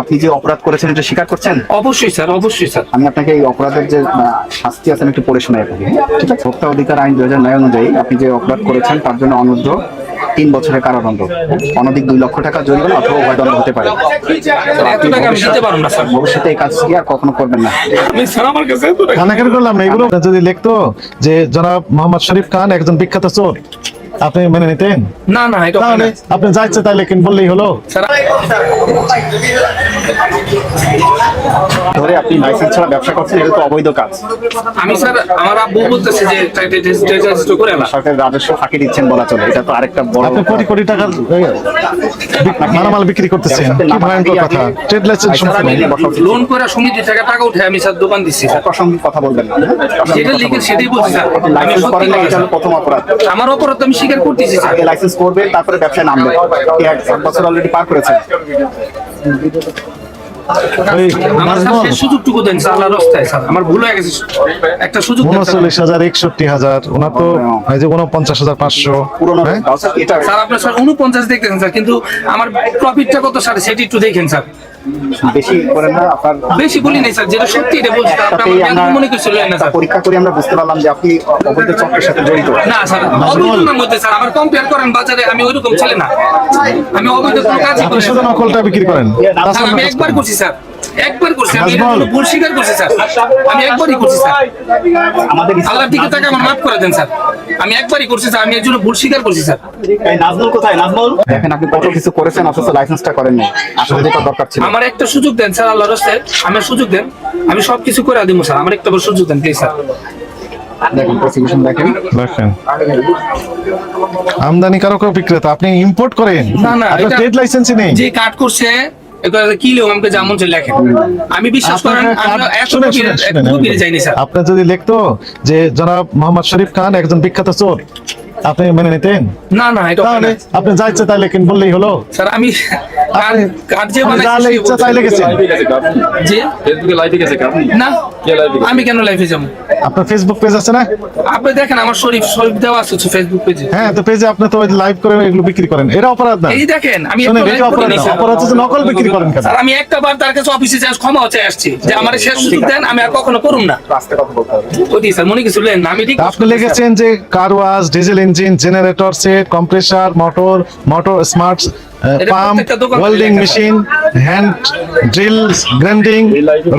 আপনি যে অপরাধ করেছেন এটা স্বীকার করছেন? অবশ্যই স্যার অবশ্যই স্যার। আমি আপনাকে এই অপরাধের যে শাস্তি আছে আমি একটু পড়ে শোনাই আপনাকে। ঠিক আছে? ভোক্তা অধিকার আইন দুই হাজার নয় অনুযায়ী আপনি যে অপরাধ করেছেন তার জন্য অনুদ্ধ তিন বছরের কারাদণ্ড। অনধিক দুই লক্ষ টাকা জরিমানা অথবা উভয় দণ্ড হতে পারে। স্যার, এত টাকা আমি দিতে পারব না স্যার। ভবিষ্যতে এই কাজ কি আর কখনো করবেন না। করলাম না এগুলো যদি লিখতো যে জনাব মোহাম্মদ শরীফ খান একজন বিখ্যাত চোর। আপনি মেনে নিতেন? না না এটা হয় তাহলে না। আপনি যা ইচ্ছে তাই লেখেন বললেই হলো। স্যার ধরে আপনি লাইসেন্স ছাড়া ব্যবসা করছেন এটা তো অবৈধ কাজ। আমি স্যার আমার আব্বু বলতেছে যে করে না। সরকারের রাজস্ব ফাঁকি দিচ্ছেন বলা চলে এটা তো আরেকটা বড় আপনি কোটি কোটি টাকার মালামাল বিক্রি করতেছেন কি ভয়ঙ্কর কথা। ট্রেড লাইসেন্স লোন করে সমিতি থেকে টাকা উঠে আমি স্যার দোকান দিচ্ছি স্যার। প্রাসঙ্গিক কথা বলবেন না। যেটা লিখে সেটাই বলছি স্যার। আমি লাইসেন্স করেন না এটা প্রথম অপরাধ। আমার অপরাধ আমি স্বীকার করতেছি স্যার। আগে লাইসেন্স করবেন তারপরে ব্যবসায় নামবেন। এক এক বছর অলরেডি পার করেছেন। আমার স্যার নাজমুল, সুযোগটুকু দেন স্যার রাস্তায় স্যার আমার ভুল হয়ে গেছে। একটা সুযোগ উনচল্লিশ হাজার একষট্টি হাজার ওনার তো এই যে উনপঞ্চাশ হাজার পাঁচশো পুরোনো? এটা স্যার আপনার স্যার উনপঞ্চাশ দেখতেছেন স্যার কিন্তু আমার প্রফিটটা কত স্যার সেটি একটু দেখেন স্যার। বেশি করেন না আপনার বেশি বলি নাই স্যার যেটা সত্যি এটা বলছি আপনি আমরা মনে করছিলেন না স্যার। পরীক্ষা করে আমরা বুঝতে পারলাম যে আপনি অবৈধ চক্রের সাথে জড়িত। না স্যার অবৈধতার মধ্যে স্যার আমার কম্পেয়ার করেন বাজারে আমি ওইরকম ছেলে না। আমি অবৈধ কোনো কাজই করি শুধু নকলটা বিক্রি করেন। স্যার, আমি একবার করছি স্যার। একবার করছি আমি এটা নাজমুল। কোনো ভুল স্বীকার করছি স্যার। আমি একবারই করছি স্যার। আমাদের আল্লাহর দিকে তাকে আমার মাফ করে দেন স্যার। আমি একবারই করছি স্যার। আমি এর জন্য ভুল স্বীকার করছি স্যার। এই নাজমুল কোথায়? নাজমুল? দেখেন আপনি কত কিছু করেছেন অথচ লাইসেন্সটা করেন না আসলে যেটা দরকার ছিল। আমার একটা সুযোগ দেন স্যার আল্লাহর রাস্তায়। আমার সুযোগ দেন। আমি সবকিছু করে দিব স্যার। আমার একটা সুযোগ দেন প্লিজ স্যার। দেখেন প্রসিকিউশন দেখেন। দেখেন। আমদানি কারক বিক্রেতা আপনি ইম্পোর্ট করেন। না, না, আপনার ট্রেড লাইসেন্সই নেই। যে কাট করছে কি আমাকে যেমন লেখেন। আমি বিশ্বাস করেন আপনার যদি লিখতো যে জনাব মোহাম্মদ শরীফ খান একজন বিখ্যাত চোর আপনি মেনে নিতেন? না না এটা তাহলে আপনি যা ইচ্ছে তাই লেখেন বললেই হলো। স্যার আমি ইচ্ছা তাই লিখেছেন। যে ফেসবুকে লাইভে গেছে না আমি কেন লাইফে যাব? আপনার ফেসবুক পেজ আছে না? আপনি দেখেন আমার শরীফ শরীফ দেওয়া আছে ফেসবুক পেজে হ্যাঁ তো পেজে আপনি তো লাইভ করে এগুলো বিক্রি করেন। এটা অপরাধ না। এই দেখেন আমি এটা অপরাধ না। অপরাধ হচ্ছে নকল বিক্রি করেন কেন? স্যার আমি একটা বার তার কাছে অফিসে ক্ষমা আসছি। যে আমার শেষ সুযোগ দেন আমি আর কখনো করুম না। রাস্তায় কথা বলতে হবে। ওই স্যার মনে কিছু লেন আমি ঠিক আপনি লিখেছেন যে car wash diesel engine generator set compressor motor motor smart pump welding machine hand drill grinding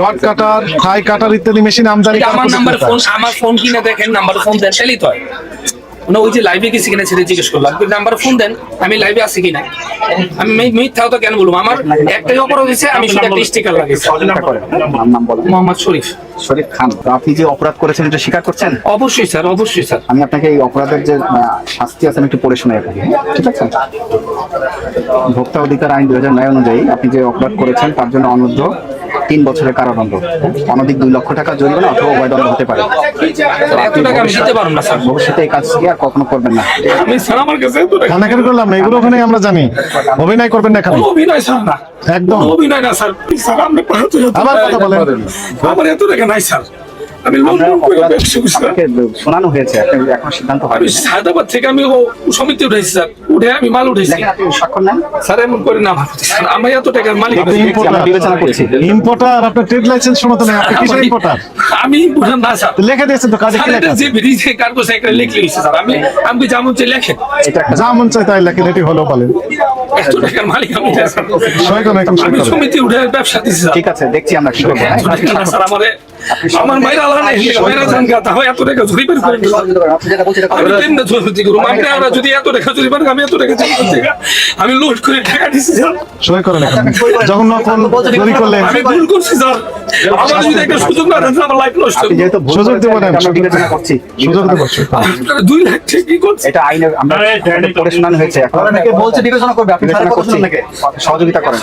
rod cutter থাই কাটার ইত্যাদি মেশিন আমদানি আমার নাম্বার ফোন আমার ফোন কিনে দেখেন নাম্বার ফোন দেন তাহলেই তো হয়। মানে ওই যে লাইভে গেছি কিনা সেটা জিজ্ঞেস করলাম। নাম্বার ফোন দেন আমি লাইভে আছি কিনা? আমি মিথ্যা তো কেন বলব? আমার একটাই অপরাধ হয়েছে আমি শুধু একটা স্টিকার লাগিয়েছি মোহাম্মদ শরীফ। শরীফ খান আপনি যে অপরাধ করেছেন এটা স্বীকার করছেন? অবশ্যই স্যার অবশ্যই স্যার। আমি আপনাকে এই অপরাধের যে শাস্তি আছে আমি একটু পড়ে শোনাই আপনাকে ঠিক আছে? ভোক্তা অধিকার আইন দুই হাজার নয় অনুযায়ী আপনি যে অপরাধ করেছেন তার জন্য অনুদ্ধ তিন বছরের কারাদণ্ড অনধিক দুই লক্ষ টাকা জরিমানা অথবা উভয় দণ্ড হতে পারে। স্যার, এত টাকা আমি দিতে পারব না স্যার। ভবিষ্যতে এই কাজ কি আর কখনো করবেন না? কানাকাটি করলাম না এগুলো ওখানে আমরা জানি। অভিনয় করবেন না এখানে। কোনো অভিনয় স্যার না। একদম। অভিনয় না স্যার। আবার কথা বলেন। আমার এত টাকা নাই স্যার। আমি শোনানো হয়েছে এখন সিদ্ধান্ত আমি সায়দাবাদ থেকে আমি সমিতি উঠেছি স্যার। উঠে আমি মাল উঠেছি। দেখেন আপনি স্বাক্ষর নেন স্যার এমন করে না আমি এত টাকার মালিক আপনি না। ইম্পোর্টার আমরা বিবেচনা করছি। ইম্পোর্টার আপনার ট্রেড লাইসেন্স শোনাতে আপনি কিসের ইম্পোর্টার আমি বুঝলাম না স্যার। লিখে দিয়েছেন তো কাজে লেখা যে বিড়িতে কার কোসে একটা লিখলে স্যার। আমি আমি কি যেমন চাই লেখেন? এটা একটা যা চায় তাই লেখেন এটি হলো বলেন এত টাকার মালিক আমি। না, স্যার সই করেন এখন সই আমি সমিতি উঠে ব্যবসা দিছি স্যার। ঠিক আছে দেখছি আমরা কি করব। হ্যাঁ? এত স্যার আমারে আমার মায়ের নাই মায়ের টাকা ঝুরি বের করে আমি যদি এত টাকা আমি এত টাকা চুরি করতে আমি লোড করে টাকা দিচ্ছি স্যার। সই করেন এখন। যখন নকল চুরি করলেন। আমি ভুল করছি স্যার। আমার যদি একটা সুযোগ না দেন আমার লাইফ নষ্ট আপনি যেহেতু সুযোগ করেছেন, না, আমরা সুযোগ বিবেচনা দেবো। করছি সুযোগ বিবেচনা দেবো, করছি। সুযোগ দেবো। আপনারা দুই লাখ টাকা কি করছে এটা আইনে আমরা আমাদের শোনানো হয়েছে। এখন আপনাকে বলছে বিবেচনা করবে। আপনি বিবেচনা কথা শুনুন নাকি সহযোগিতা করেন।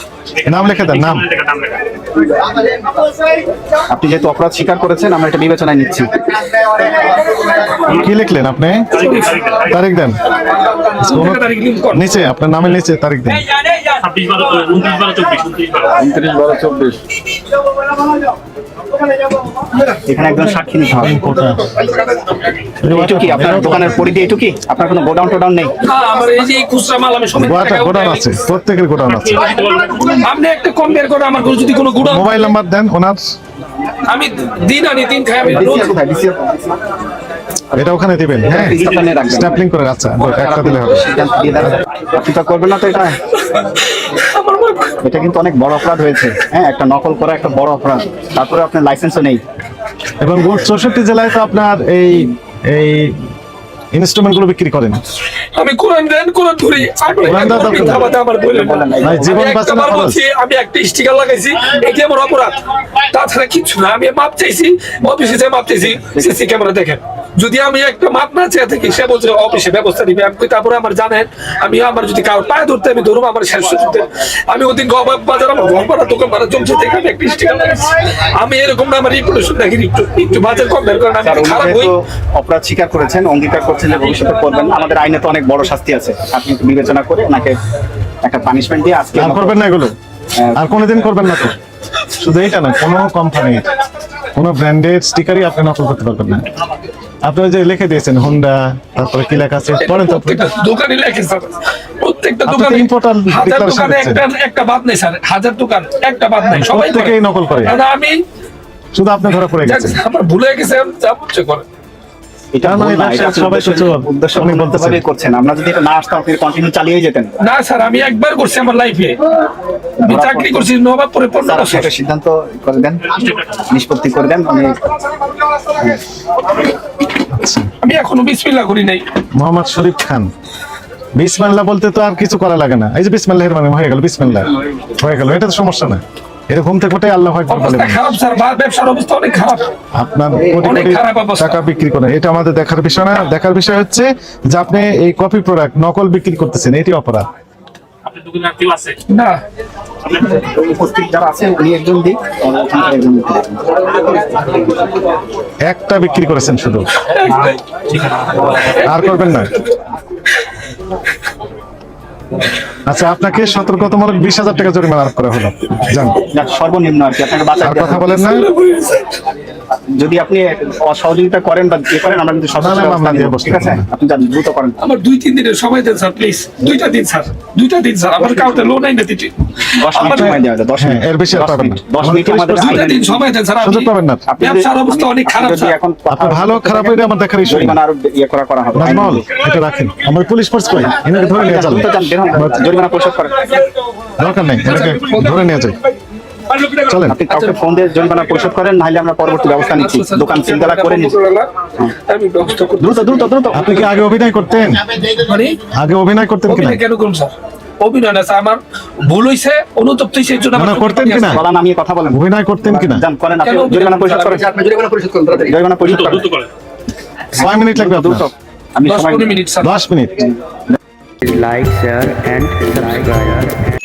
নাম লিখে দেন নাম। আপনি যেহেতু অপরাধ স্বীকার করেছেন আমরা এটা বিবেচনায় নিচ্ছি। কি লিখলেন আপনি? তারিখ দেন। তারিখ নিচে আপনার নামের নিচে তারিখ দেন। ছাব্বিশ বারো উনত্রিশ বারো চব্বিশ উনত্রিশ বারো। চব্বিশ। এখানে একজন সাক্ষী নিতে হবে কি? আপনার দোকানের পরিধি কি? আপনার কোনো গোডাউন টোডাউন নেই? আমার এই যে খুচরা মাল আমি সমিতি গোয়াটা টাকা গোডাউন আছে প্রত্যেকের গোডাউন আছে। আপনি একটা কম বের করে আমার যদি কোনো গুড়া মোবাইল নাম্বার দেন ওনার। আমি দিন আনি দিন খাই আমি এটা ওখানে দিবেন হ্যাঁ। স্ট্যাপলিং করে আচ্ছা একটা দিলে হবে। আপনি তো করবেন না তো এটা? এটা কিন্তু অনেক বড় অপরাধ হয়েছে। হ্যাঁ একটা নকল করা একটা বড় অপরাধ। তারপরে আপনার লাইসেন্সও নেই। এবং চৌষট্টি জেলায় তো আপনার এই এই ইনস্ট্রুমেন্টগুলো বিক্রি করেন। আমি কোরআন জ্ঞান কোরআন ধরি। কোরআন দাও, আমার। ভাই, জীবন বাঁচানো খরচ। আমি একটা স্টিকার লাগাইছি এটি আমার অপরাধ। তাছাড়া কিছু না আমি মাপ চাইছি অফিসে যে মাপ চাইছি সিসি ক্যামেরা দেখেন। যদি আমি একটা মাপ না চেয়ে থাকি সে বলছে অফিসে ব্যবস্থা নিবে। আমি তারপরে আমার জানেন আমি আমার যদি কারও পায়ে ধরতে আমি ধরুম আমার শেষ করতে আমি ওদিন গবাব বাজার আমার ঘর ভাড়া দোকান ভাড়া জমছে থেকে আমি একটা স্টিকার আমি এরকম না আমার রিপুটেশন দেখি একটু একটু বাজার কম বের করেন আমি খারাপ হই। অপরাধ স্বীকার করেছেন অঙ্গীকার করছেন যে ভবিষ্যতে করবেন না, আমাদের আইনে তো অনেক বড় শাস্তি আছে। আপনি একটু বিবেচনা করে ওনাকে একটা পানিশমেন্ট দিয়ে আজকে আর করবেন না এগুলো? আর কোনোদিন করবেন না তো? শুধু এইটা না কোনো কোম্পানি কোনো ব্র্যান্ডের স্টিকারই আপনি নকল করতে পারবেন না। আপনি ওই যে লিখে দিয়েছেন হোন্ডা তারপরে কি লেখা আছে? পড়েন তো প্রত্যেকটা দোকানে লেখে স্যার। প্রত্যেকটা দোকানে important হাজার দোকানে একটা একটা বাদ নেই স্যার। হাজার দোকান একটা বাদ নেই। সবাই। প্রত্যেকেই নকল করে। দাদা আমি শুধু আপনি ধরা পড়ে গেছেন। আমার ভুলে গেছে আমি যা করছে করে এটা মানে না, আপনি করছেন। আমরা যদি এটা না আসতাম আপনি কন্টিনিউ চালিয়ে যেতেন। না স্যার আমি একবার করছি আমার লাইফে আমি চাকরি করছি নবাবপুরে পনেরো বছর সিদ্ধান্ত করে দেন। নিষ্পত্তি করে দেন। আমি এখনও বিসমিল্লাহ করি নাই। মোহাম্মদ শরীফ খান। বিসমিল্লাহ বলতে তো আর কিছু করা লাগে না। এই যে বিসমিল্লাহের মানে হয়ে গেল বিসমিল্লাহ। হয়ে গেল এটা তো সমস্যা না। এটা ঘুম থেকে উঠে আল্লাহ আকবার বলে খারাপ স্যার ব্যবসার অবস্থা অনেক খারাপ। আপনার কোটি কোটি টাকা বিক্রি করেন এটা আমাদের দেখার বিষয় না। দেখার বিষয় হচ্ছে যে আপনি এই কপি প্রোডাক্ট নকল বিক্রি করতেছেন এটি অপরাধ। আপনার দোকানে কেউ আছে? না। উপস্থিত যারা আছে উনি একজন দিক। আর ওখানকার একজন দিক। একটা বিক্রি করেছেন শুধু। আর করবেন না। আচ্ছা আপনাকে সতর্কতামূলক বিশ হাজার টাকা জরিমানা আরোপ করা হলো। জান যাক, সর্বনিম্ন আর কি আপনাকে আর কথা বলেন না। যদি আপনি সহযোগিতা করেন বা ইয়ে করেন আমরা কিন্তু ঠিক আছে? আপনি যান দ্রুত করেন। আমার দুই তিন দিনের সময় দেন স্যার প্লিজ দুইটা দিন স্যার। দুইটা দিন স্যার। আমার কাউকে লোন নাই না দিতে দশ মিনিট সময় দেওয়া যায় দশ হ্যাঁ, মিনিট। এর বেশি পাবেন না। দশ মিনিট আমাদের দুইটা দিন সময় দেন স্যার সুযোগ পাবেন না। আপনি যদি- অবস্থা অনেক খারাপ যদি স্যার। এখন আপনার ভালো খারাপ হইলে আমার দেখার ইস্যু জরিমানা আরও ইয়ে করা করা হবে। নাজমল এটা রাখেন। আমার পুলিশ ফোর্স কই এনাকে ধরে নিয়ে চলেন। হন, জরিমানা পরিশোধ করেন। দরকার নেই ধরে নিয়ে যাই। চলেন আপনি কাউকে ফোন দিয়ে জরিমানা পরিশোধ করেন নাহলে আমরা পরবর্তী ব্যবস্থা নিচ্ছি। দোকান সিলগালা করে নিচ্ছি। আমি ব্যবস্থা করতে দ্রুত দ্রুত দ্রুত। আপনি কি আগে অভিনয় করতেন? মানে? আগে অভিনয় করতেন কিনা কেন করুন স্যার? অভিনয় না আমার ভুল হইছে অনুতপ্ত হইছে এর জন্য করতেন কিনা? গলা নামিয়ে কথা বলেন। অভিনয় করতেন কিনা যান করেন আপনি জরিমানা পরিশোধ করেন জরিমানা পরিশোধ করুন জরিমানা পরিশোধ করেন। দ্রুত করেন। ছয় মিনিট লাগবে আপনার। আমি মিনিট মিনিট। And subscribe.